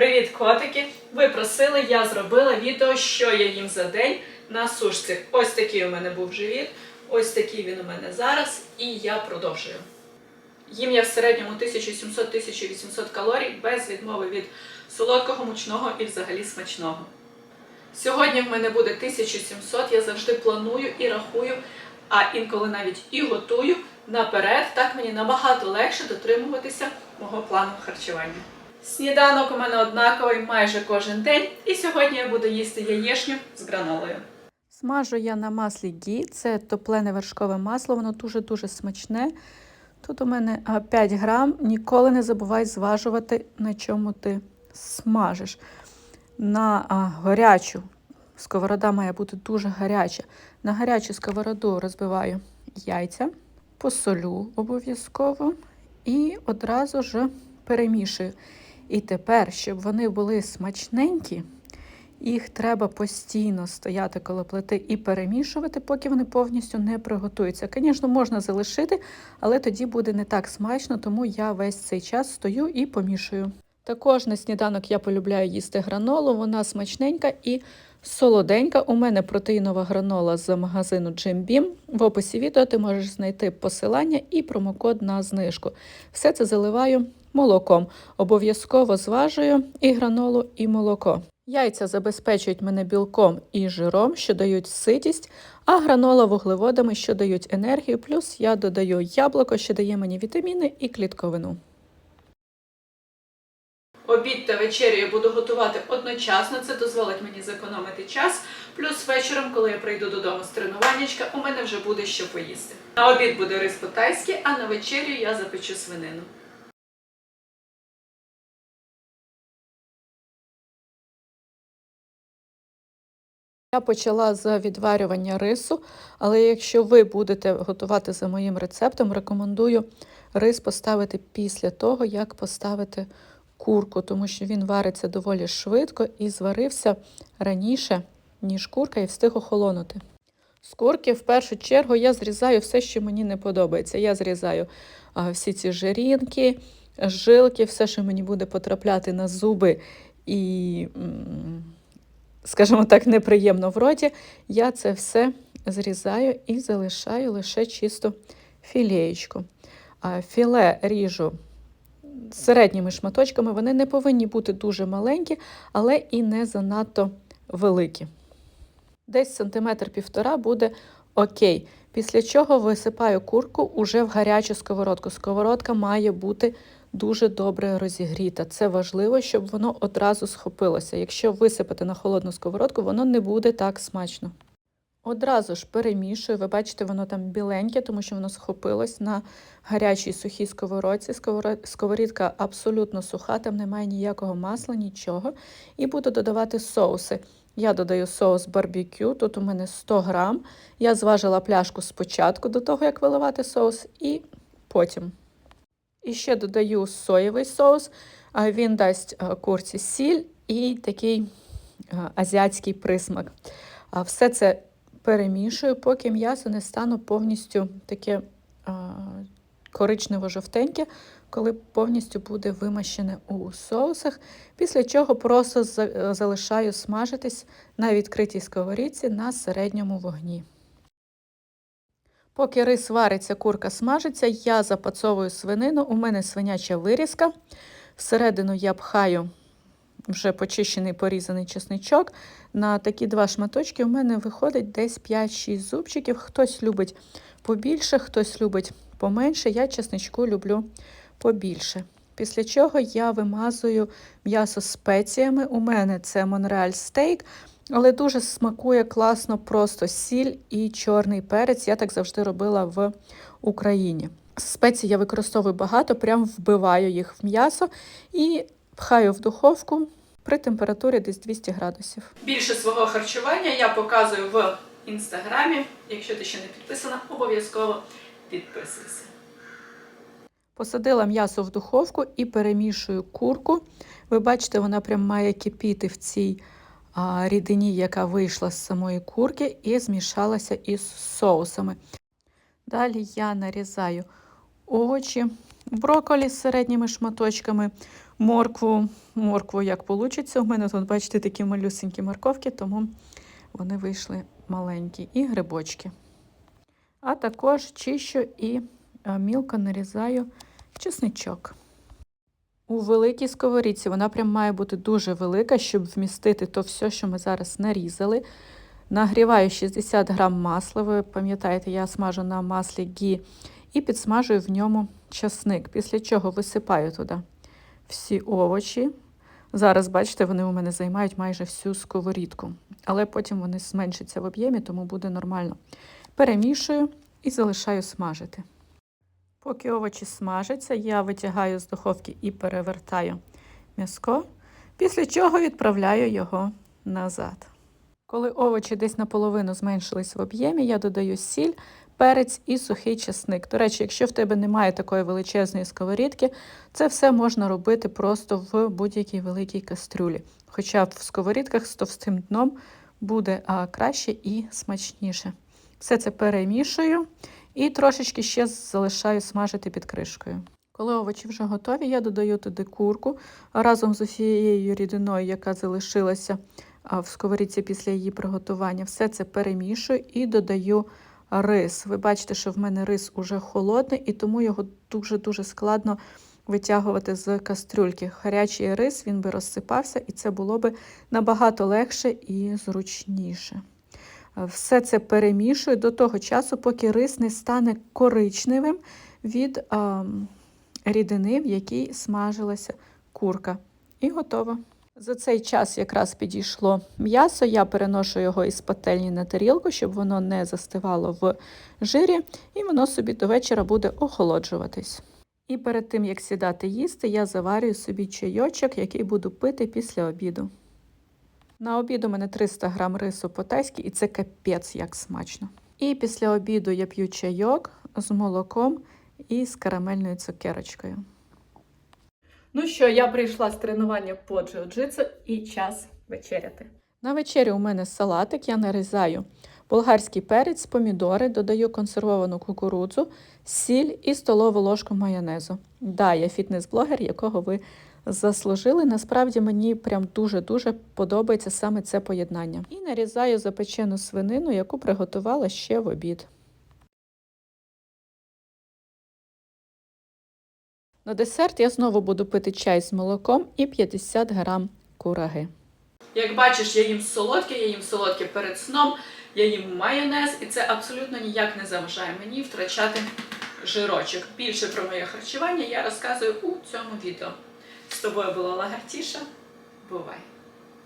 Привіт, котики! Ви просили, я зробила відео, що я їм за день на сушці. Ось такий у мене був живіт, ось такий він у мене зараз, і я продовжую. Їм я в середньому 1700-1800 калорій без відмови від солодкого, мучного і взагалі смачного. Сьогодні в мене буде 1700, я завжди планую і рахую, а інколи навіть і готую наперед. Так мені набагато легше дотримуватися мого плану харчування. Сніданок у мене однаковий майже кожен день, і сьогодні я буду їсти яєшню з гранолою. Смажу я на маслі гі, це топлене вершкове масло, воно дуже-дуже смачне. Тут у мене 5 грам. Ніколи не забувай зважувати, на чому ти смажиш. На а, гарячу сковорода має бути дуже гаряча. На гарячу сковороду розбиваю яйця, посолю обов'язково і одразу ж перемішую. І тепер, щоб вони були смачненькі, їх треба постійно стояти коло плити і перемішувати, поки вони повністю не приготуються. Звісно, можна залишити, але тоді буде не так смачно, тому я весь цей час стою і помішую. Також на сніданок я полюбляю їсти гранолу, вона смачненька і солоденька. У мене протеїнова гранола з магазину Jim Beam. В описі відео ти можеш знайти посилання і промокод на знижку. Все це заливаю молоком. Обов'язково зважую і гранолу, і молоко. Яйця забезпечують мене білком і жиром, що дають ситість, а гранола вуглеводами, що дають енергію, плюс я додаю яблуко, що дає мені вітаміни і клітковину. Обід та вечерю я буду готувати одночасно, це дозволить мені зекономити час. Плюс вечором, коли я прийду додому з тренуваннячка, у мене вже буде що поїсти. На обід буде рис по-тайськи, а на вечерю я запечу свинину. Я почала з відварювання рису, але якщо ви будете готувати за моїм рецептом, рекомендую рис поставити після того, як поставити курку, тому що він вариться доволі швидко і зварився раніше, ніж курка, і встиг охолонути. З курки в першу чергу я зрізаю все, що мені не подобається. Я зрізаю всі ці жирінки, жилки, все, що мені буде потрапляти на зуби і, скажімо так, неприємно в роті. Я це все зрізаю і залишаю лише чисто філеєчку. Філе ріжу середніми шматочками. Вони не повинні бути дуже маленькі, але і не занадто великі. Десь сантиметр півтора буде окей. Після чого висипаю курку уже в гарячу сковородку. Сковородка має бути дуже добре розігріта. Це важливо, щоб воно одразу схопилося. Якщо висипати на холодну сковородку, воно не буде так смачно. Одразу ж перемішую. Ви бачите, воно там біленьке, тому що воно схопилось на гарячій сухій сковородці. Сковорідка абсолютно суха, там немає ніякого масла, нічого. І буду додавати соуси. Я додаю соус барбекю, тут у мене 100 грам. Я зважила пляшку спочатку до того, як виливати соус, і потім. І ще додаю соєвий соус. Він дасть курці сіль і такий а, азіатський присмак. Все це перемішую, поки м'ясо не стане повністю таке коричнево-жовтеньке, коли повністю буде вимащене у соусах, після чого просто залишаю смажитись на відкритій сковорідці на середньому вогні. Поки рис вариться, курка смажиться, я запацовую свинину. У мене свиняча вирізка. Всередину я пхаю вже почищений порізаний чесничок. На такі два шматочки у мене виходить десь 5-6 зубчиків. Хтось любить побільше, хтось любить поменше. Я чесничку люблю побільше. Після чого я вимазую м'ясо спеціями. У мене це Монреаль стейк, але дуже смакує класно просто сіль і чорний перець. Я так завжди робила в Україні. Спецій я використовую багато, прям вбиваю їх в м'ясо і пхаю в духовку при температурі десь 200 градусів. Більше свого харчування я показую в інстаграмі. Якщо ти ще не підписана, обов'язково підписуйся. Посадила м'ясо в духовку і перемішую курку. Ви бачите, вона прям має кипіти в цій рідині, яка вийшла з самої курки, і змішалася із соусами. Далі я нарізаю овочі, брокколі з середніми шматочками, моркву, моркву як вийде. У мене тут, бачите, такі малюсенькі морковки, тому вони вийшли маленькі. І грибочки. А також чищу і мілко нарізаю чесничок. У великій сковорідці вона прям має бути дуже велика, щоб вмістити то все, що ми зараз нарізали. Нагріваю 60 грам масла. Ви пам'ятаєте, я смажу на маслі гі і підсмажую в ньому часник. Після чого висипаю туди всі овочі. Зараз, бачите, вони у мене займають майже всю сковорідку, але потім вони зменшаться в об'ємі, тому буде нормально. Перемішую і залишаю смажити. Поки овочі смажаться, я витягаю з духовки і перевертаю м'язко, після чого відправляю його назад. Коли овочі десь наполовину зменшились в об'ємі, я додаю сіль, перець і сухий чесник. До речі, якщо в тебе немає такої величезної сковорідки, це все можна робити просто в будь-якій великій кастрюлі. Хоча в сковорідках з товстим дном буде краще і смачніше. Все це перемішую і трошечки ще залишаю смажити під кришкою. Коли овочі вже готові, я додаю туди курку разом з усією рідиною, яка залишилася в сковорідці після її приготування. Все це перемішую і додаю рис. Ви бачите, що в мене рис уже холодний, і тому його дуже-дуже складно витягувати з кастрюльки. Гарячий рис він би розсипався, і це було би набагато легше і зручніше. Все це перемішую до того часу, поки рис не стане коричневим від а, рідини, в якій смажилася курка. І готово. За цей час якраз підійшло м'ясо. Я переношу його із пательні на тарілку, щоб воно не застивало в жирі, і воно собі до вечора буде охолоджуватись. І перед тим, як сідати їсти, я заварюю собі чайочок, який буду пити після обіду. На обід у мене 300 грам рису по-тайськи, і це капець як смачно. І після обіду я п'ю чайок з молоком і з карамельною цукерочкою. Ну що, я прийшла з тренування по джиу-джитсу і час вечеряти. На вечерю у мене салатик, я нарізаю болгарський перець, помідори, додаю консервовану кукурудзу, сіль і столову ложку майонезу. Да, я фітнес-блогер, якого ви заслужили. Насправді мені прям дуже-дуже подобається саме це поєднання. І нарізаю запечену свинину, яку приготувала ще в обід. На десерт я знову буду пити чай з молоком і 50 грам кураги. Як бачиш, я їм солодке, я їм солодке перед сном, я їм майонез, і це абсолютно ніяк не заважає мені втрачати жирочок. Більше про моє харчування я розказую у цьому відео. З тобою була Лагартіша. Бувай!